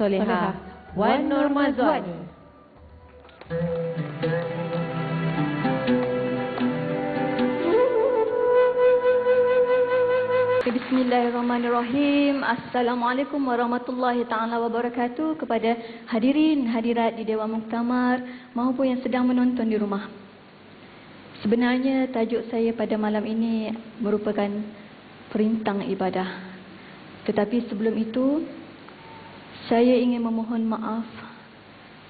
Soleha Wan Nur Mazwani. Bismillahirrahmanirrahim. Assalamualaikum warahmatullahi taala wabarakatuh kepada hadirin hadirat di Dewan Muktamar maupun yang sedang menonton di rumah. Sebenarnya tajuk saya pada malam ini merupakan perintang ibadah. Tetapi sebelum itu saya ingin memohon maaf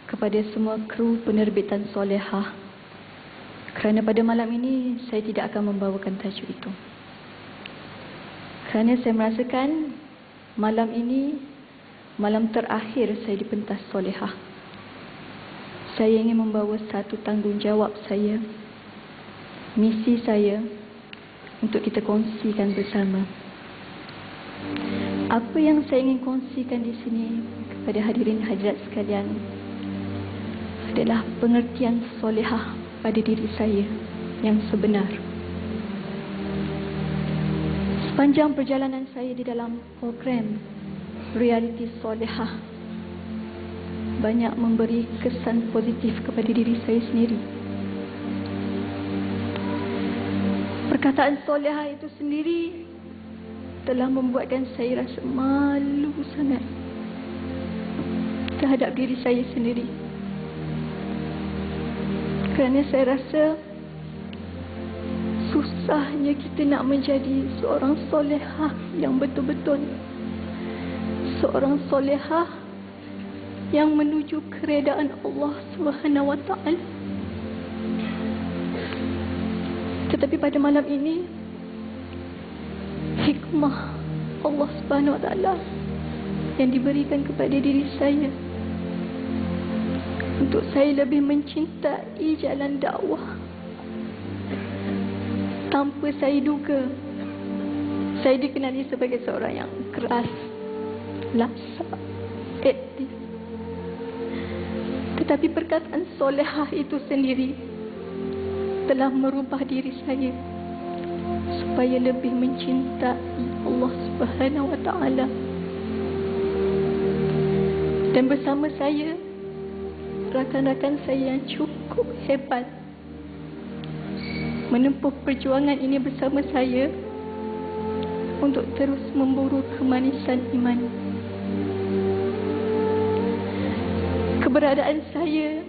kepada semua kru penerbitan Solehah kerana pada malam ini saya tidak akan membawakan tajuk itu. Kerana saya merasakan malam ini malam terakhir saya di pentas solehah. Saya ingin membawa satu tanggungjawab saya, misi saya untuk kita kongsikan bersama. Apa yang saya ingin kongsikan di sini kepada hadirin hadirat sekalian adalah pengertian solehah pada diri saya yang sebenar. Sepanjang perjalanan saya di dalam program Reality Solehah banyak memberi kesan positif kepada diri saya sendiri. Perkataan solehah itu sendiri telah membuatkan saya rasa malu sangat terhadap diri saya sendiri. Kerana saya rasa susahnya kita nak menjadi seorang solehah yang betul-betul seorang solehah yang menuju keredaan Allah Subhanahu wa taala. Tetapi pada malam ini hikmah Allah Subhanahu wa taala yang diberikan kepada diri saya. Untuk saya lebih mencintai jalan dakwah. Tanpa saya duga saya dikenali sebagai seorang yang keras laksa aktif tetapi perkataan solehah itu sendiri telah merubah diri saya supaya lebih mencintai Allah Subhanahu wa taala dan bersama saya rakan-rakan saya yang cukup hebat menempuh perjuangan ini bersama saya untuk terus memburu kemanisan iman. Keberadaan saya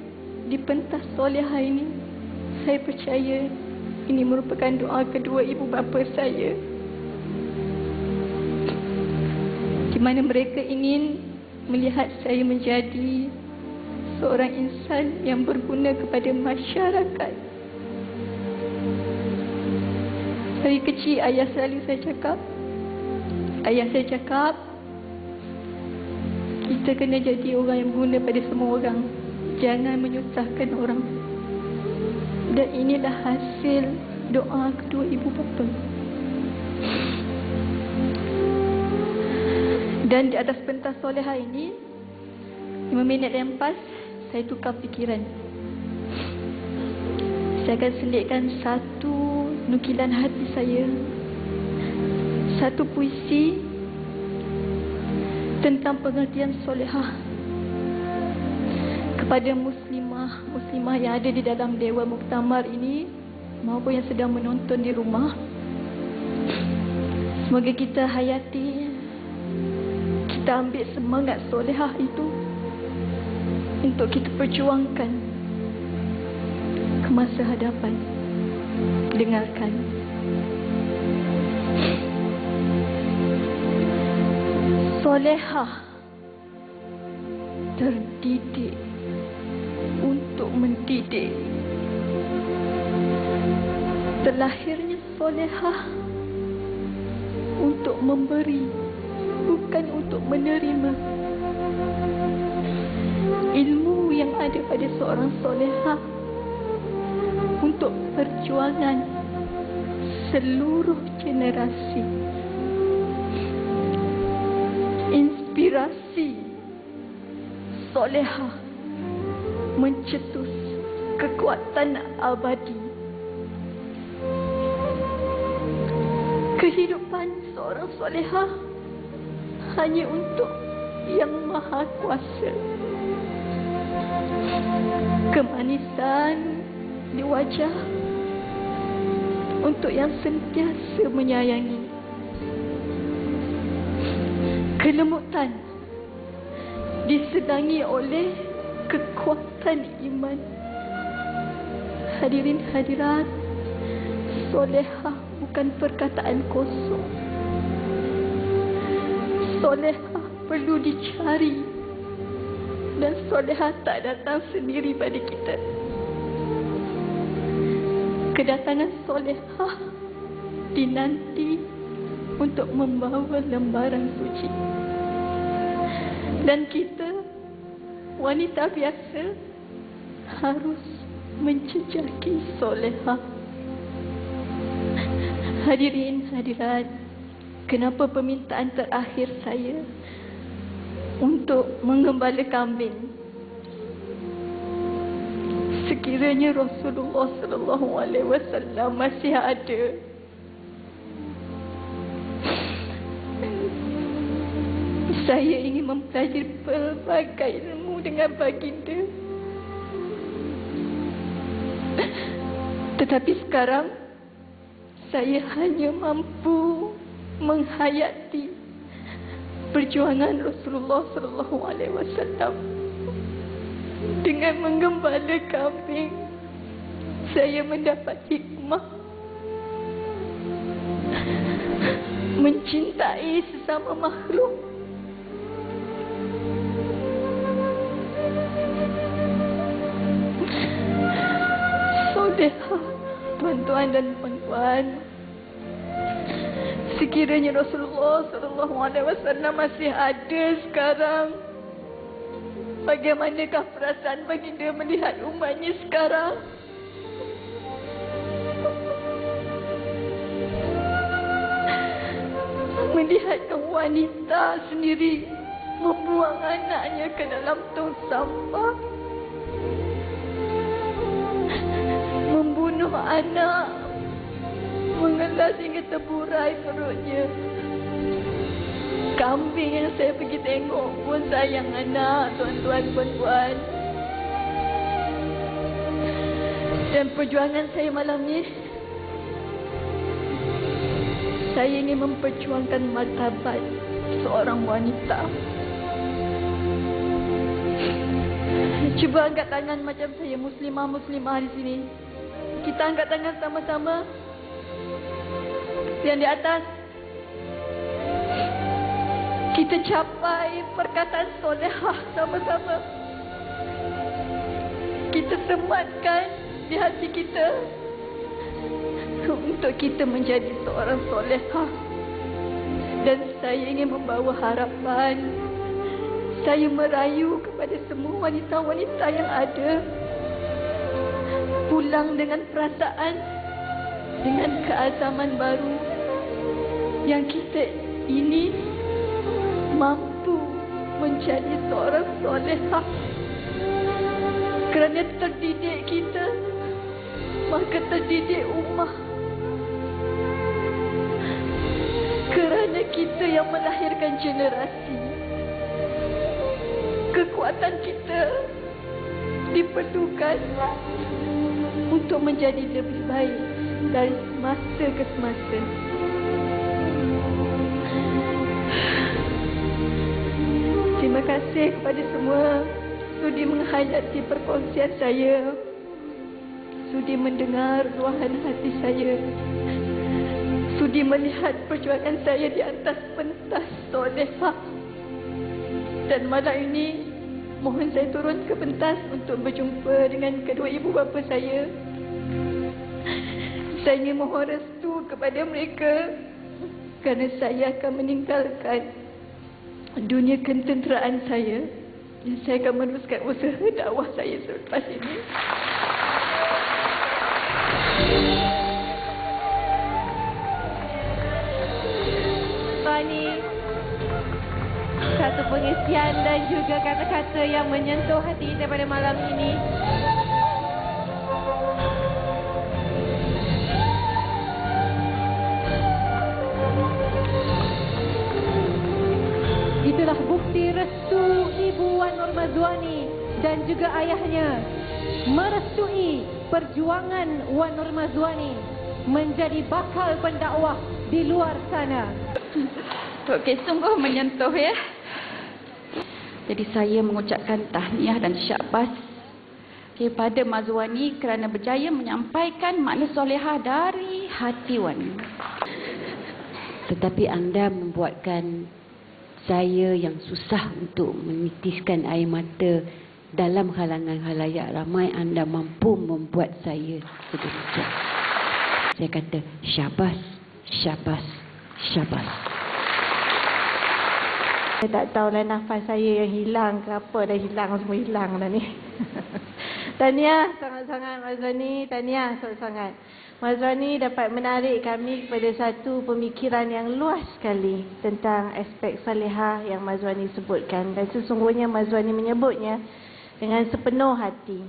di pentas solehah ini, saya percaya ini merupakan doa kedua ibu bapa saya. Di mana mereka ingin melihat saya menjadi seorang insan yang berguna kepada masyarakat. Dari kecil ayah selalu saya cakap Ayah saya cakap Kita kena jadi orang yang guna pada semua orang Jangan menyusahkan orang Dan inilah hasil doa kedua ibu bapa. Dan di atas pentas soleha ini lima minit yang pas Saya tukar fikiran. Saya akan selitkan satu nukilan hati saya satu puisi tentang pengertian solehah kepada muslimah muslimah yang ada di dalam dewan muktamar ini maupun yang sedang menonton di rumah semoga kita hayati kita ambil semangat solehah itu untuk kita perjuangkan ke masa hadapan dengarkan. Solehah terdidik mendidik. Terlahirnya solehah untuk memberi, bukan untuk menerima. Ilmu yang ada pada seorang solehah untuk perjuangan seluruh generasi. Inspirasi solehah mencetus kekuatan abadi. Kehidupan seorang solehah hanya untuk yang maha kuasa. Kemanisan di wajah untuk yang sentiasa menyayangi. Kelemutan disedangi oleh kekuatan iman. Hadirin hadirat, solehah bukan perkataan kosong. Solehah perlu dicari dan solehah tak datang sendiri pada kita. Kedatangan solehah dinanti untuk membawa lembaran suci. Dan kita, wanita biasa, harus mencecaki solehah. Hadirin hadirat, kenapa permintaan terakhir saya untuk mengembala kambing? Sekiranya Rasulullah sallallahu alaihi wasallam masih ada, saya ingin mempelajari pelbagai ilmu dengan baginda. Tetapi sekarang saya hanya mampu menghayati perjuangan Rasulullah sallallahu alaihi wasallam. Dengan menggembala kambing saya mendapat hikmah. Mencintai sesama makhluk. Saudara, tuan-tuan dan puan-puan, sekiranya Rasulullah sallallahu alaihi wasallam masih ada sekarang, bagaimanakah perasaan baginda melihat umatnya sekarang? Melihatkan wanita sendiri membuang anaknya ke dalam tong sampah. Membunuh anak. Mengelas hingga terburai perutnya. Kambing yang saya pergi tengok pun sayang anak, tuan-tuan, puan-puan. Dan perjuangan saya malam ni, saya ingin memperjuangkan martabat seorang wanita. Cuba angkat tangan macam saya muslimah-muslimah di sini. Kita angkat tangan sama-sama. Yang di atas. Kita capai perkataan solehah sama-sama. Kita sematkan di hati kita untuk kita menjadi seorang solehah. Dan saya ingin membawa harapan. Saya merayu kepada semua wanita-wanita yang ada. Pulang dengan perasaan, dengan keazaman baru. Yang kita ini mampu menjadi seorang solehah. Kerana terdidik kita, maka terdidik ummah. Kerana kita yang melahirkan generasi. Kekuatan kita diperlukan untuk menjadi lebih baik dari semasa ke semasa. Terima kasih kepada semua sudi menghayati perkongsian saya. Sudi mendengar luahan hati saya. Sudi melihat perjuangan saya di atas pentas solehah. Dan malam ini, mohon saya turun ke pentas untuk berjumpa dengan kedua ibu bapa saya. Saya ingin mohon restu kepada mereka kerana saya akan meninggalkan dunia ketenteraan saya dan saya akan meneruskan usaha dakwah saya selepas ini. Fani Satu pengisian dan juga kata-kata yang menyentuh hati kita pada malam ini dan juga ayahnya merestui perjuangan Wan Nur Mazwani menjadi bakal pendakwah di luar sana. Okey, sungguh menyentuh ya. Jadi saya mengucapkan tahniah dan syabas kepada Mazwani kerana berjaya menyampaikan makna solehah dari hati Wan. Tetapi anda membuatkan saya yang susah untuk menitiskan air mata dalam halangan halayak ramai anda mampu membuat saya sedemikian. Saya kata syabas, syabas, syabas. Saya tak tahulah nafas saya yang hilang ke apa dah hilang semua hilang dah ni. Tahniah sangat-sangat Mazrani, tahniah sangat-sangat. Mazrani dapat menarik kami kepada satu pemikiran yang luas sekali tentang aspek salihah yang Mazrani sebutkan dan sesungguhnya Mazrani menyebutnya dengan sepenuh hati.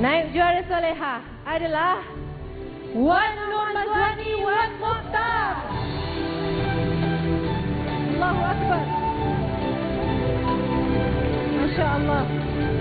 Naib juara salihah adalah Wan Nur Mazrani Wan Mokhtar. Allahu Akbar. Masya Allah.